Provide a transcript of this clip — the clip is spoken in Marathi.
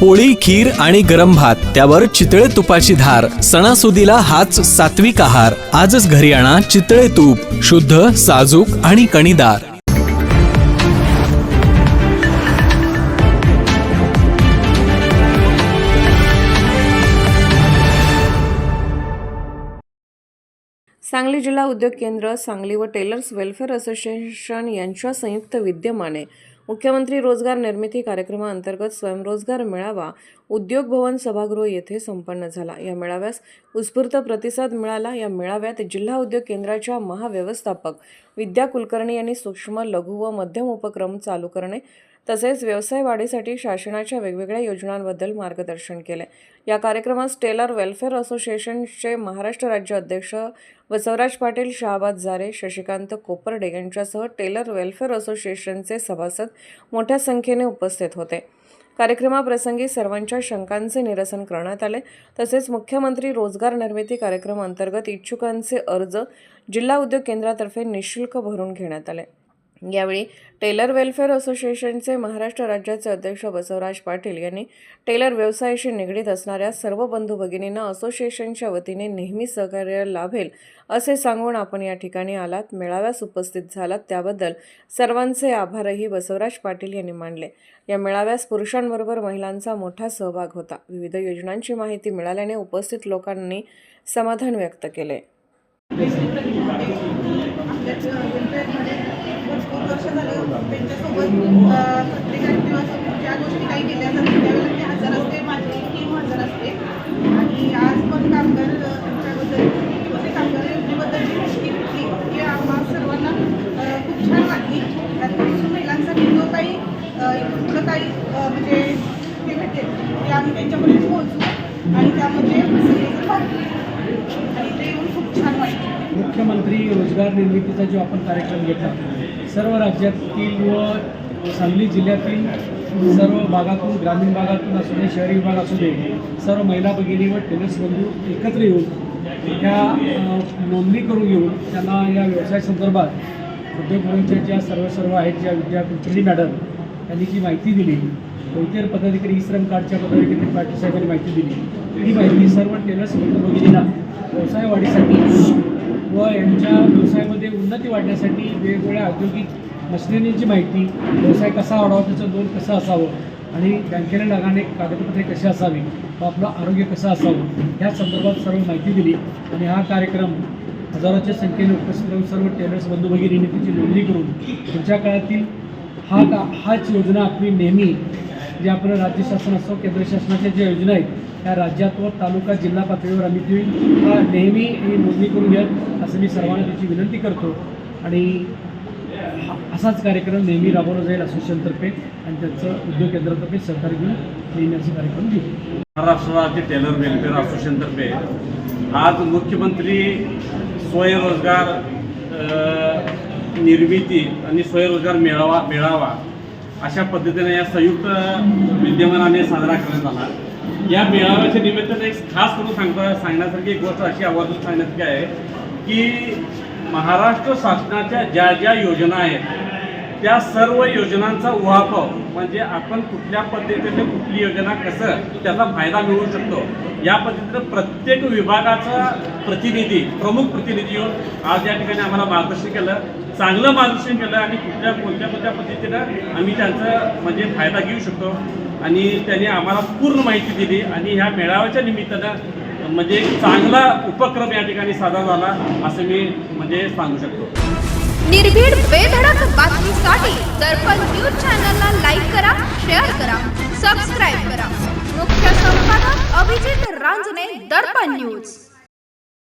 पोळी खीर आणि गरम भात त्यावर चितळे तुपाची धार सणासुदीला हाच सात्विक आहार. आजच घरी आणा चितळे तूप शुद्ध साजूक आणि कणीदार. सांगली जिल्हा उद्योग केंद्र सांगली व टेलर्स वेलफेअर असोसिएशन यांच्या संयुक्त विद्यमाने मुख्यमंत्री रोजगार निर्मिती कार्यक्रमाअंतर्गत स्वयंरोजगार मेळावा उद्योग भवन सभागृह येथे संपन्न झाला. या मेळाव्यास उत्स्फूर्त प्रतिसाद मिळाला. या मेळाव्यात जिल्हा उद्योग केंद्राच्या महाव्यवस्थापक विद्या कुलकर्णी यांनी सूक्ष्म लघु व मध्यम उपक्रम चालू करणे तसेच व्यवसाय वाढीसाठी शासनाच्या वेगवेगळ्या योजनांबद्दल मार्गदर्शन केले. या कार्यक्रमात टेलर वेलफेअर असोसिएशनचे महाराष्ट्र राज्य अध्यक्ष बसवराज पाटील शहाबाद जारे शशिकांत कोपर्डे यांच्यासह टेलर वेलफेअर असोसिएशनचे सभासद मोठ्या संख्येने उपस्थित होते. कार्यक्रमाप्रसंगी सर्वांच्या शंकांचे निरसन करण्यात आले. तसेच मुख्यमंत्री रोजगार निर्मिती कार्यक्रम अंतर्गत इच्छुकांचे अर्ज जिल्हा उद्योग केंद्रातर्फे निशुल्क भरून घेण्यात आले. यावेळी टेलर वेलफेअर असोसिएशनचे महाराष्ट्र राज्याचे अध्यक्ष बसवराज पाटील यांनी टेलर व्यवसायाशी निगडीत असणाऱ्या सर्व बंधू भगिनींना असोसिएशनच्या वतीने नेहमी सहकार्य लाभेल असे सांगून आपण या ठिकाणी आलात मेळाव्यास उपस्थित झालात. त्याबद्दल सर्वांचे आभारही बसवराज पाटील यांनी मानले. या मेळाव्यास पुरुषांबरोबर महिलांचा मोठा सहभाग होता. विविध योजनांची माहिती मिळाल्याने उपस्थित लोकांनी समाधान व्यक्त केले. त्यांच्यासोबत अ, प्रत्येक ज्या गोष्टी काही केल्या जातात त्यावेळेला ते हजर असते माझी टीम हजर असते. आणि आज पण कामगार त्यांच्याबद्दल किंवा ते कामगार योजनेबद्दलची माहिती भेटली ती आम्हा सर्वांना खूप छान वाटली. त्यातून महिलांसाठी जो काही अ, काही म्हणजे हे भेटेल ते आम्ही त्यांच्यापर्यंत पोहोचू आणि त्यामध्ये सगळेजण आणि ते येऊन खूप छान वाटलं. मुख्यमंत्री रोजगार निर्मितीचा जो आपण कार्यक्रम घेतला सर्व राज्यातील व सांगली जिल्ह्यातील सर्व भागातून ग्रामीण भागातून असू दे शहरी विभाग असू दे सर्व महिला भगिनी व टेनिस बंधू एकत्र येऊन त्या नोंदणी करून घेऊन त्यांना या व्यवसाय संदर्भात उद्योग ज्या सर्व सर्व आहेत ज्या विद्या कुलकर्णी मॅडम त्यांनी जी माहिती दिली कोणत्या पदाधिकारी ई श्रम कार्डच्या पदाधिकारी पाटील साहेबांनी माहिती दिली ही माहिती सर्व टेलर्स बंधू भगिनींना व्यवसाय वाढीसाठी व यांच्या व्यवसायामध्ये उन्नती वाढण्यासाठी वेगवेगळ्या औद्योगिक मशिनरीची माहिती व्यवसाय कसा वाढावा त्याचं लोन कसं असावं आणि बँकेला लागणारे कागदपत्रे कशी असावी व आपलं आरोग्य कसं असावं ह्या संदर्भात सर्व माहिती दिली. आणि हा कार्यक्रम हजारोच्या संख्येने उपस्थित राहून सर्व टेलर्स बंधू भगिनी त्याची नोंदणी करून पुढच्या काळातील हा का हाच योजना आपली नेहमी जे आपण राज्य शासन असो केंद्र शासनाच्या ज्या योजना आहेत त्या राज्यात व तालुका जिल्हा पातळीवर आम्ही ती नेहमी ही नोंदणी करून घ्या असं मी सर्वांना त्याची विनंती करतो. आणि हा- असाच कार्यक्रम नेहमी राबवला जाईल असोसिएशनतर्फे आणि त्याचं उद्योग केंद्रातर्फे सहकार्य घेऊन नेहमी असे कार्यक्रम घेऊ. महाराष्ट्र राज्य टेलर वेलफेअर असोसिएशनतर्फे आज मुख्यमंत्री स्वयंरोजगार निर्मिती आणि स्वयंरोजगार मेळावा मेळावा अशा पद्धतीने या संयुक्त विद्यमानाने साजरा करण्यात आला. या मेळाव्याच्या निमित्तानं एक खास करून सांगता सांगण्यासारखी एक गोष्ट अशी आवर्जून सांगण्यासारखी आहे की महाराष्ट्र शासनाच्या ज्या ज्या योजना आहेत त्या सर्व योजनांचा उहापोह म्हणजे आपण कुठल्या पद्धतीने कुठली योजना कसं त्याचा फायदा मिळवू शकतो या पद्धतीनं प्रत्येक विभागाचा प्रतिनिधी प्रमुख प्रतिनिधी येऊन आज या ठिकाणी आम्हाला मार्गदर्शन केलं. चांगलं मार्गदर्शन केलं आणि कुठल्या कोणत्या कोणत्या पद्धतीनं आम्ही त्यांचं म्हणजे फायदा घेऊ शकतो. आणि त्यांनी आम्हाला पूर्ण माहिती दिली आणि ह्या मेळाव्याच्या निमित्तानं म्हणजे चांगला उपक्रम या ठिकाणी साजरा झाला असं मी म्हणजे सांगू शकतो. निर्भीड बेधडक बातमीसाठी दर्पण न्यूज चॅनलला लाईक करा शेअर करा सबस्क्राईब करा. मुख्य संपादक अभिजित रांजणे दर्पण न्यूज.